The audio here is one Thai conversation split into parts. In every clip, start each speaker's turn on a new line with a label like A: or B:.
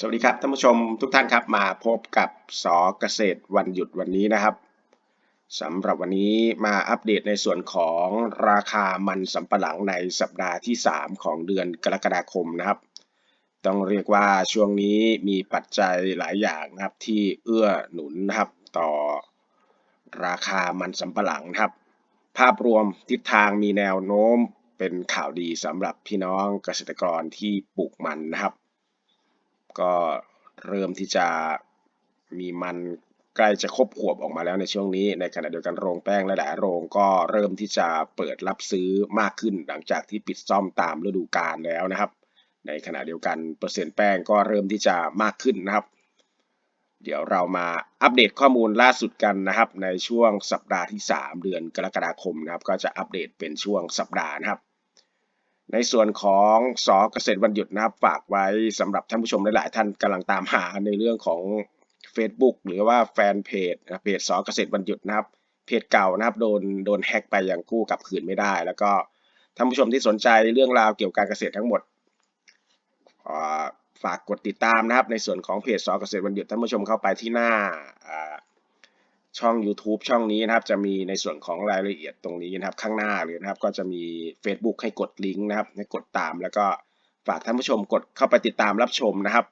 A: สวัสดีครับท่านผู้ชมทุกท่านครับมาพบกับสอเกษตรวันหยุดวันนี้นะครับสำหรับวันนี้มาอัปเดตในส่วนของราคามันสำปะหลังในสัปดาห์ที่ 3 ของเดือนกรกฎาคมนะครับ ต้องเรียกว่าช่วงนี้มีปัจจัยหลายอย่างนะครับที่เอื้อหนุนนะครับต่อราคามันสำปะหลังนะครับ ภาพรวมทิศทางมีแนวโน้มเป็นข่าวดีสำหรับพี่น้องเกษตรกรที่ปลูกมันนะครับ ก็เริ่มที่จะมีมันใกล้จะครบขวบออกมาแล้วในช่วงนี้ ในขณะเดียวกันโรงแป้งและหลายโรงก็เริ่มที่จะเปิดรับซื้อมากขึ้น หลังจากที่ปิดซ่อมตามฤดูกาลแล้วนะครับ ในขณะเดียวกันเปอร์เซ็นต์แป้งก็เริ่มที่จะมากขึ้นนะครับ เดี๋ยวเรามาอัปเดตข้อมูลล่าสุดกันนะครับ ในช่วงสัปดาห์ที่ 3 เดือนกรกฎาคมนะครับ ก็จะอัปเดตเป็นช่วงสัปดาห์นะครับ ในส่วนของสอเกษตรวันหยุดนะครับฝากไว้สำหรับท่านผู้ชมหลาย ๆ ท่านกำลังตามหาในเรื่องของ Facebook หรือว่าแฟนเพจเพจสอเกษตรวันหยุดนะครับ เพจเก่านะครับโดนโดนแฮ็กไปอย่างกู้กลับคืนไม่ได้ แล้วก็ท่านผู้ชมที่สนใจเรื่องราวเกี่ยวกับการเกษตรทั้งหมดอ่าฝากกดติดตามนะครับในส่วนของเพจสอเกษตรวันหยุดท่านผู้ชมเข้าไปที่หน้า ช่อง YouTube ช่องนี้นะครับ จะมีในส่วนของรายละเอียดตรงนี้นะครับ ข้างหน้าเลยนะครับ ก็จะมี Facebook ให้กดลิงก์นะครับให้กดตาม แล้วก็ฝากท่านผู้ชมกดเข้าไปติดตามรับชมนะครับ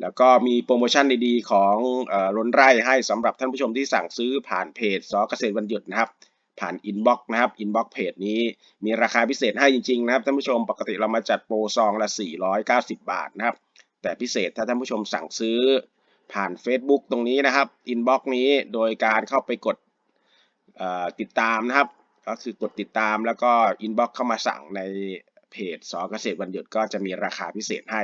A: แล้วก็มีโปรโมชั่นดีๆ ของเอ่อล้นไร่ให้สำหรับท่านผู้ชมที่สั่งซื้อผ่านเพจสอเกษตรวันหยุดนะครับผ่านอินบ็อกซ์นะครับอินบ็อกซ์เพจนี้มีราคาพิเศษให้จริงๆนะครับท่านผู้ชมปกติเรามาจัดโปรซองละ 490 บาทนะครับ แต่พิเศษถ้าท่านผู้ชมสั่งซื้อ ผ่าน Facebook ตรงนี้นะครับอินบ็อกซ์นี้โดยการเข้าไปกดติดตามนะครับ ก็คือกดติดตามแล้วก็อินบ็อกซ์เข้ามาสั่งในเพจสอเกษตรวันหยุดก็จะมีราคาพิเศษให้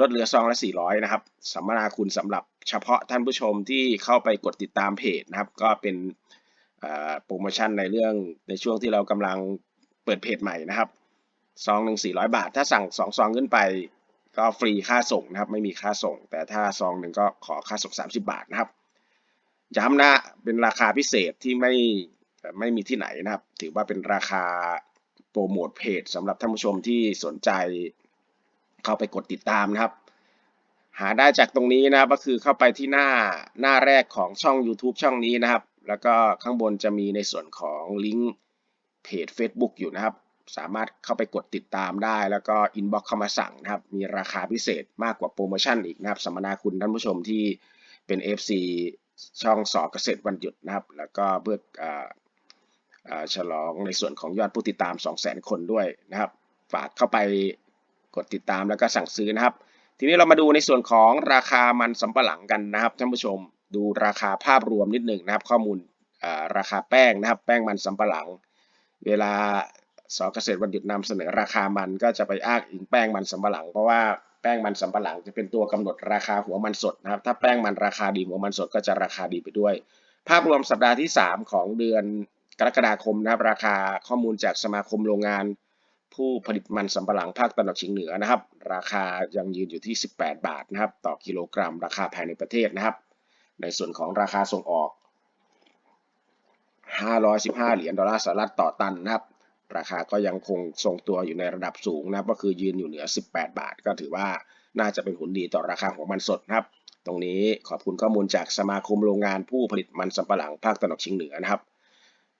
A: ลดเหลือซองละ 400 นะครับสัมมนาคุณสำหรับเฉพาะท่านผู้ชมที่เข้าไปกดติดตามเพจนะครับ ก็เป็นโปรโมชั่นในเรื่องในช่วงที่เรากำลังเปิดเพจใหม่นะครับซองหนึ่ง400 บาท ถ้าสั่งสองซองขึ้นไป ก็ฟรีค่าส่งนะครับ ไม่มีค่าส่ง แต่ถ้าซองหนึ่งก็ขอค่าส่ง 30 บาทนะครับย้ำนะเป็นราคาพิเศษที่ไม่ไม่มีที่ไหนนะครับ ถือว่าเป็นราคาโปรโมทเพจสำหรับท่านผู้ชมที่สนใจเข้าไปกดติดตามนะครับ หาได้จากตรงนี้นะครับก็คือเข้าไปที่หน้าหน้าแรกของช่อง YouTube ช่องนี้นะครับ แล้วก็ข้างบนจะมีในส่วนของลิงก์เพจ Facebook อยู่นะครับ สามารถเข้าไปกดติดตามได้ แล้วก็อินบ็อกเข้ามาสั่งนะครับ มีราคาพิเศษมากกว่าโปรโมชั่นอีกนะครับสัมมนาคุณท่านผู้ชมที่เป็น FC ช่องสอเกษตรวันหยุดนะครับ แล้วก็เพื่ออฉลองในส่วนของยอดผู้ติดตาม 200,000 คนด้วยนะครับ ฝากเข้าไปกดติดตามแล้วก็สั่งซื้อนะครับ ทีนี้เรามาดูในส่วนของราคามันสำปะหลังกันนะครับท่านผู้ชมดูราคาภาพรวมนิดหนึ่งนะครับ ข้อมูลราคาแป้งนะครับ แป้งมันสำปะหลัง เวลา สอเกษตรวันหยุดนำเสนอราคามันก็จะไปอ้างอิงแป้งมันสำปะหลัง เพราะว่าแป้งมันสำปะหลังจะเป็นตัวกำหนดราคาหัวมันสดนะครับ ถ้าแป้งมันราคาดีหัวมันสดก็จะราคาดีไปด้วย ภาพรวมสัปดาห์ที่ 3 ของเดือนกรกฎาคมนะครับ ราคาข้อมูลจากสมาคมโรงงาน ผู้ผลิตมันสำปะหลังภาคตะวันออกเฉียงเหนือนะครับ ราคายังยืนอยู่ที่ 18 บาทนะครับ ต่อกิโลกรัม ราคาภายในประเทศนะครับ ในส่วนของราคาส่งออก 515 เหรียญดอลลาร์สหรัฐต่อตันนะครับ ราคาก็ยังคงทรงตัวอยู่ในระดับสูงนะก็คือยืนอยู่เหนือ 18 บาท ก็ถือว่าน่าจะเป็นผลดีต่อราคาของมันสดนะครับ ตรงนี้ขอบคุณข้อมูลจากสมาคมโรงงานผู้ผลิตมันสำปะหลังภาคตะวันออกเฉียงเหนือนะครับ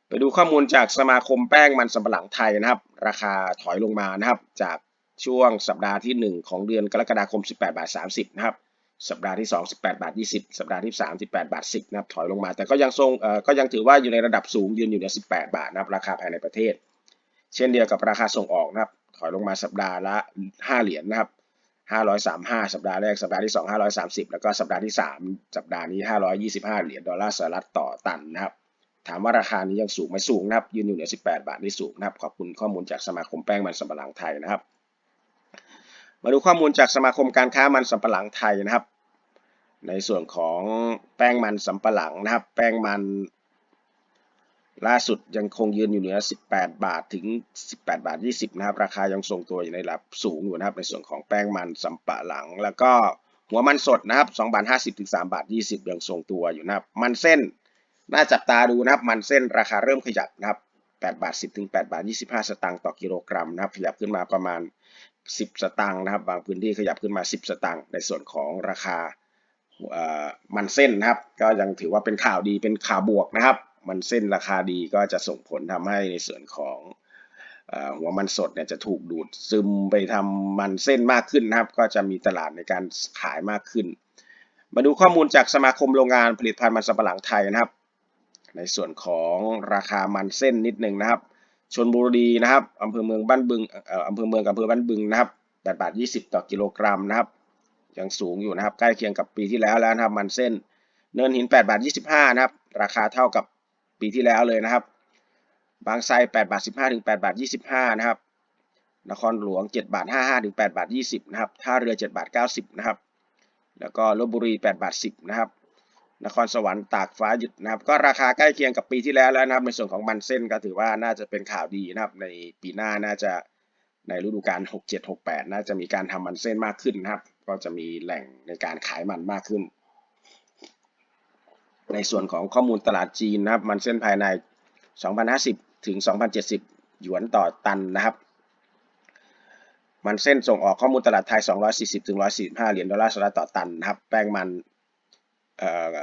A: ไปดูข้อมูลจากสมาคมแป้งมันสำปะหลังไทยนะครับ ราคาถอยลงมานะครับ จากช่วงสัปดาห์ที่ 1 ของเดือนกรกฎาคม 18 บาท 30 นะครับ สัปดาห์ที่ 2 18 บาท 20 สัปดาห์ที่ 3 18 บาท 10 นะครับ ถอยลงมา แต่ก็ยังทรงเอ่อก็ยังถือว่าอยู่ในระดับสูงยืนอยู่ใน 18 บาทนะครับ ราคาภายในประเทศ เช่นเดียวกับราคาส่งออกนะครับ ถอยลงมาสัปดาห์ละ 5 เหรียญนะครับ 535 สัปดาห์แรก สัปดาห์ที่ 2 530 แล้วก็สัปดาห์ที่ 3 สัปดาห์นี้ 525 เหรียญดอลลาร์สหรัฐต่อตันนะครับ ถามว่าราคานี้ยังสูงไหมสูงนะครับ ยืนอยู่เหนือ 18 บาทนี่สูงนะครับ ขอบคุณข้อมูลจากสมาคมแป้งมันสำปะหลังไทยนะครับ มาดูข้อมูลจากสมาคมการค้ามันสำปะหลังไทยนะครับ ในส่วนของแป้งมันสำปะหลังนะครับ แป้งมัน ล่าสุดยังคงยืนอยู่เหนือ 18 บาทถึง 18 บาท 20 นะครับ ราคายังทรงตัวอยู่ในระดับสูงอยู่นะครับ ในส่วนของแป้งมันสำปะหลัง แล้วก็หัวมันสดนะครับ2บาท50 ถึง 3 บาท 20 ยังทรงตัวอยู่นะครับ มันเส้น น่าจับตาดูนะครับ มันเส้นราคาเริ่มขยับนะครับ 8 บาท 10 ถึง 8 บาท 25 สตางค์ต่อกิโลกรัมนะครับ ขยับขึ้นมาประมาณ 10 สตางค์นะครับ บางพื้นที่ขยับขึ้นมา 10 สตางค์ ในส่วนของราคามันเส้นนะครับ ก็ยังถือว่าเป็นข่าวดี เป็นข่าวบวกนะครับ มันเส้นราคาดีก็จะส่งผลทำให้ในส่วนของอหัวมันสดเนี่ยจะถูกดูดซึมไปทำมันเส้นมากขึ้นนะครับ ก็จะมีตลาดในการขายมากขึ้น มาดูข้อมูลจากสมาคมโรงงานผลิตภัณฑ์มันสำปะหลังไทยนะครับ ในส่วนของราคามันเส้นนิดหนึ่งนะครับชนบุรีนะครับอำเภอเมืองบ้านบึงเอ่ออำเภอเมืองกับอำเภอบ้านบึงนะครับ8บาท20 ต่อกิโลกรัมนะครับ ยังสูงอยู่นะครับ ใกล้เคียงกับปีที่แล้วแล้วนะครับมันเส้น เนินหิน8บาท25 นะครับ ราคาเท่ากับ ปีที่แล้วเลยนะครับ บางไทร8บาท15 ถึง8บาท25 นะครับ นครหลวง 7 บาท 55 ถึง8บาท20 นะครับ ท่าเรือ 7 บาท 90 นะครับ แล้วก็ลบบุรี 8 บาท 10 นะครับ นครสวรรค์ตากฟ้าหยุดนะครับ ก็ราคาใกล้เคียงกับปีที่แล้วแล้วนะครับ ในส่วนของมันเส้นก็ถือว่าน่าจะเป็นข่าวดีนะครับ ในปีหน้าน่าจะในฤดูกาล 67 68 น่าจะมีการทำมันเส้นมากขึ้นนะครับ ก็จะมีแหล่งในการขายมันมากขึ้น ในส่วนของข้อมูลตลาดจีนนะครับ มันเส้นภายใน 2,050 ถึง 2,070 หยวนต่อตันนะครับ มันเส้นส่งออกข้อมูลตลาดไทย 240 ถึง 145 เหรียญดอลลาร์สหรัฐต่อตันนะครับ แป้งมันเอ่อ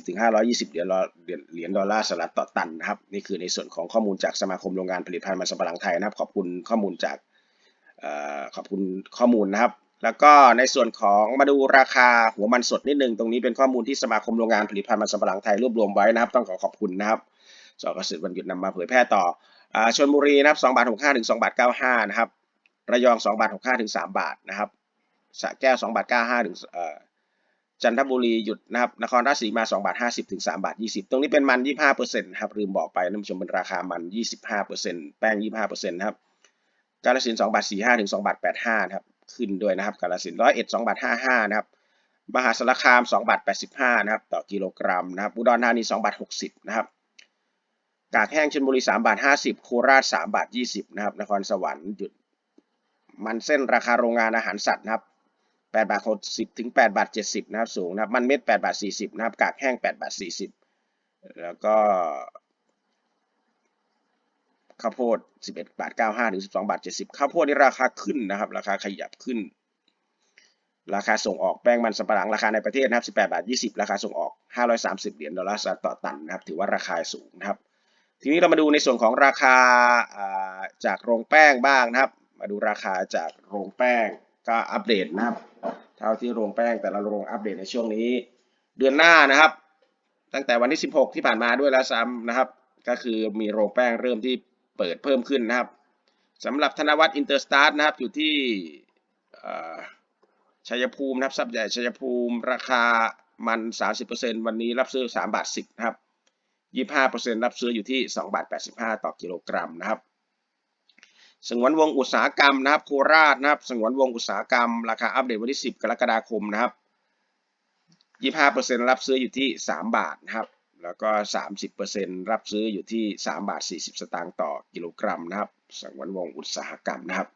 A: 490 ถึง 520 เหรียญดอลเหรียญดอลลาร์สหรัฐต่อตันนะครับ นี่คือในส่วนของข้อมูลจากสมาคมโรงงานผลิตภัณฑ์มันสำปะหลังไทยนะครับ ขอบคุณข้อมูลจากเอ่อขอบคุณข้อมูลนะครับ แล้วก็ในส่วนของมาดูราคาหัวมันสดนิดนึง ตรงนี้เป็นข้อมูลที่สมาคมโรงงานผลิตภัณฑ์มันสำปะหลังไทยรวบรวมไว้นะครับ ต้องขอขอบคุณนะครับสกสิทธิ์วันหยุดนำมาเผยแพร่ต่ออ่าชลบุรีนะครับ2บาท65ถึง2บาท95นะครับระยอง2บาท65ถึง3บาทนะครับสระแก้ว2บาท95ถึงอ่อจันทบุรีหยุดนะครับนครราชสีมา2บาท50ถึง3บาท20 ตรงนี้เป็นมัน 25%นะครับลืมบอกไปท่านผู้ชมเป็นราคามัน 25%แป้ง 25%นะครับกาลสินธุ์2บาท45ถึง2บาท85นะครับ ขึ้นด้วยนะครับกาลสินร้อยเอ็ด2บาท55นะครับมหาสารคาม2บาท85นะครับต่อกิโลกรัมนะครับอุดรธานี2บาท60นะครับกากแห้งชลบุรี3บาท50โคราช3บาท20นะครับนครสวรรค์หยุดมันเส้นราคาโรงงานอาหารสัตว์นะครับ8บาท60ถึง8บาท70นะครับสูงนะครับมันเม็ด8บาท40นะครับกากแห้ง8บาท40แล้วก็ ข้าวโพด 11บาท95ถึง12บาท70ข้าวโพดนี่ราคาขึ้นนะครับ ราคาขยับขึ้น ราคาส่งออกแป้งมันสำปะหลังราคาในประเทศนะครับ18บาท20 ราคาส่งออก 530 เหรียญดอลลาร์สหรัฐต่อตันนะครับ ถือว่าราคาสูงนะครับ ทีนี้เรามาดูในส่วนของราคาอ่าจากโรงแป้งบ้างนะครับ มาดูราคาจากโรงแป้งก็อัปเดตนะครับ เท่าที่โรงแป้งแต่ละโรงอัปเดตในช่วงนี้ เดือนหน้านะครับ ตั้งแต่วันที่ 16 ที่ผ่านมาด้วยแล้วซ้ำนะครับ ก็คือมีโรงแป้งเริ่มที่ เปิดเพิ่มขึ้นนะครับสำหรับธนวัฒน์อินเตอร์สตาร์นะครับอยู่ที่ชัยภูมินะครับซับใหญ่ชัยภูมิราคามัน 30%วันนี้รับซื้อ 3 บาท 10นะครับ25%รับซื้ออยู่ที่ 2 บาท 85 ต่อกิโลกรัมนะครับสงวนวงอุตสาหกรรมนะครับโคราชนะครับสงวนวงอุตสาหกรรม ราคาอัปเดตวันที่ 10 กรกฎาคมนะครับ 25%รับซื้ออยู่ที่ 3 บาทนะครับ แล้วก็ 30%รับซื้ออยู่ที่ 3 บาท 40 สตางค์ต่อกิโลกรัมนะครับ สังวันวงอุตสาหกรรมนะครับ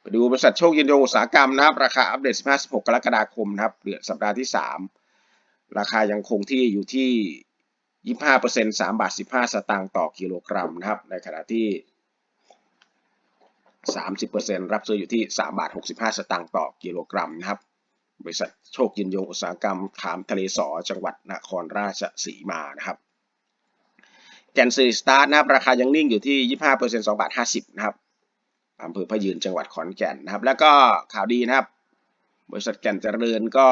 A: ไปดูบริษัทโชคย็นยงอุตสาหกรรมนะครับ ราคาอัปเดต 15-16 กรกฎาคมนะครับ เดือนสัปดาห์ที่ 3 ราคายังคงที่อยู่ที่ 25% 3 บาท 15 สตางค์ต่อกิโลกรัมนะครับ ในขณะที่ 30%รับซื้ออยู่ที่ 3 บาท 65 สตางค์ต่อกิโลกรัมนะครับ บริษัทโชคยินยงอุตสาหกรรมขามทะเลสอจังหวัดนครราชสีมานะครับแกนซีสตาร์ทนะครับราคายังนิ่งอยู่ที่ 25% 2บาท50นะครับอำเภอพะยืนจังหวัดขอนแก่นนะครับ แล้วก็ข่าวดีนะครับ บริษัทแก่นเจริญก็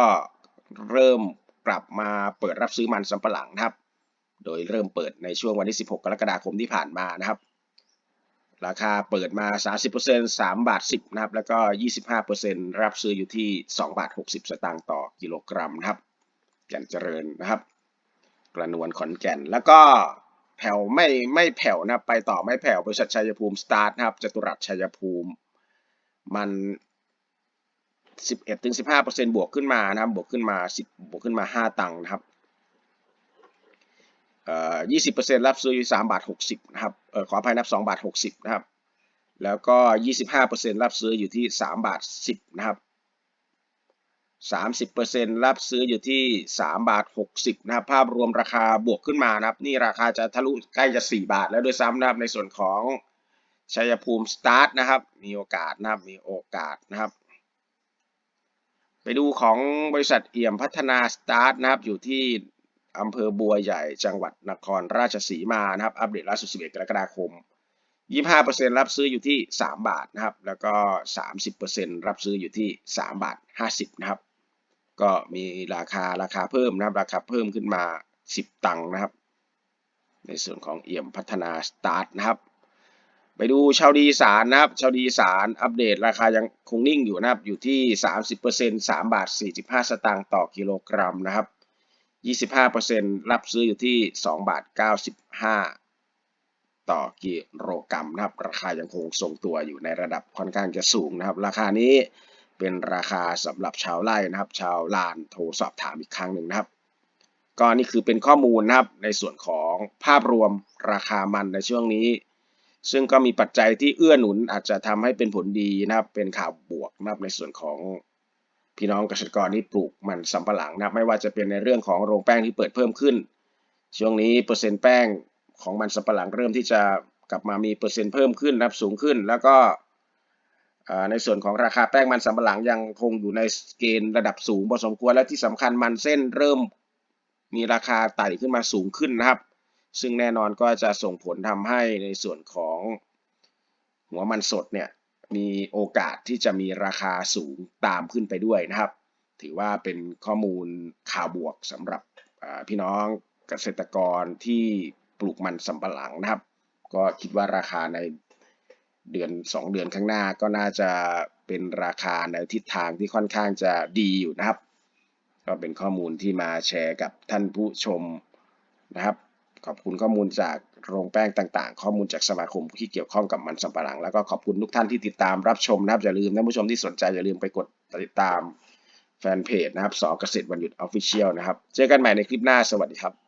A: เริ่มกลับมาเปิดรับซื้อมันสำปะหลังนะครับ โดยเริ่มเปิดในช่วงวันที่ 16 กรกฎาคมที่ผ่านมานะครับ ราคาเปิดมา 30% 3บาท10นะครับ แล้วก็ 25%รับซื้ออยู่ที่ 2 บาท 60 สตางค์ต่อกิโลกรัมนะครับแก่นเจริญนะครับ กระนวนขอนแก่น แล้วก็แผ่วไม่ไม่แผ่วนะครับไปต่อไม่แผ่วบริษัทชัยภูมิสตาร์ทนะครับจตุรัสชัยภูมิ มัน 11-15%บวกขึ้นมานะครับบวกขึ้นมา 10 บวกขึ้นมา 5 ตังค์นะครับ ยี่สิบเปอร์เซ็นต์รับซื้ออยู่สามบาทหกสิบนะครับออขออภัยนับสองบาทหกสิบนะครับ แล้วก็ยี่สิบห้าเปอร์เซ็นต์รับซื้ออยู่ที่สามบาทสิบนะครับสามสิบเปอร์เซ็นต์รับซื้ออยู่ที่สามบาทหกสิบนะครับ ภาพรวมราคาบวกขึ้นมานะครับ นี่ราคาจะทะลุใกล้จะสี่บาท แล้วด้วยซ้ำนะครับในส่วนของชัยภูมิสตาร์ทนะครับ มีโอกาสนะครับ มีโอกาสนะครับ ไปดูของบริษัทเอี่ยมพัฒนาสตาร์ทนะครับ อยู่ที่ อำเภอบัวใหญ่ จังหวัดนครราชสีมานะครับ อัปเดตล่าสุด 11 กรกฎาคม 25%รับซื้ออยู่ที่ 3 บาทนะครับ แล้วก็ 30%รับซื้ออยู่ที่ 3 บาท 50 นะครับ ก็มีราคาราคาเพิ่มนะครับ ราคาเพิ่มขึ้นมา 10 ตังค์นะครับ ในส่วนของเอี่ยมพัฒนาสตาร์ทนะครับไปดูชาวดีสารนะครับชาวดีอีสารอัปเดตราคายังคงนิ่งอยู่นะครับ อยู่ที่ 30% 3 บาท 45 สตางค์ต่อกิโลกรัมนะครับ 25%รับซื้ออยู่ที่ 2 บาท 95 ต่อกิโลกรัมนะครับ ราคายังคงทรงตัวอยู่ในระดับค่อนข้างจะสูงนะครับ ราคานี้เป็นราคาสำหรับชาวไร่นะครับ ชาวลานโทรสอบถามอีกครั้งหนึ่งนะครับ ก็นี่คือเป็นข้อมูลนะครับ ในส่วนของภาพรวมราคามันในช่วงนี้ ซึ่งก็มีปัจจัยที่เอื้อหนุนอาจจะทำให้เป็นผลดีนะครับ เป็นข่าวบวกนะครับในส่วนของ พี่น้องเกษตรกรที่ปลูกมันสำปะหลังนะไม่ว่าจะเป็นในเรื่องของโรงแป้งที่เปิดเพิ่มขึ้น ช่วงนี้เปอร์เซ็นต์แป้งของมันสำปะหลังเริ่มที่จะกลับมามีเปอร์เซ็นต์เพิ่มขึ้นนะครับสูงขึ้น แล้วก็ในส่วนของราคาแป้งมันสำปะหลังยังคงอยู่ในเกณฑ์ระดับสูงพอสมควรและที่สำคัญมันเส้นเริ่มมีราคาไต่ขึ้นมาสูงขึ้นนะครับ ซึ่งแน่นอนก็จะส่งผลทำให้ในส่วนของหัวมันสดเนี่ย มีโอกาสที่จะมีราคาสูงตามขึ้นไปด้วยนะครับ ถือว่าเป็นข้อมูลข่าวบวกสำหรับพี่น้องเกษตรกรที่ปลูกมันสำปะหลังนะครับ ก็คิดว่าราคาในเดือน 2 เดือนข้างหน้าก็น่าจะเป็นราคาในทิศทางที่ค่อนข้างจะดีอยู่นะครับ ก็เป็นข้อมูลที่มาแชร์กับท่านผู้ชมนะครับ ขอบคุณข้อมูลจาก โรงแป้งต่างๆ ข้อมูลจากสมาคมที่เกี่ยวข้องกับมันสำปะหลัง แล้วก็ขอบคุณทุกท่านที่ติดตามรับชมนะครับ อย่าลืมท่านผู้ชมที่สนใจอย่าลืมไปกดติดตามแฟนเพจนะครับสอเกษตรวันหยุดออฟฟิเชียลนะครับ เจอกันใหม่ในคลิปหน้าสวัสดีครับ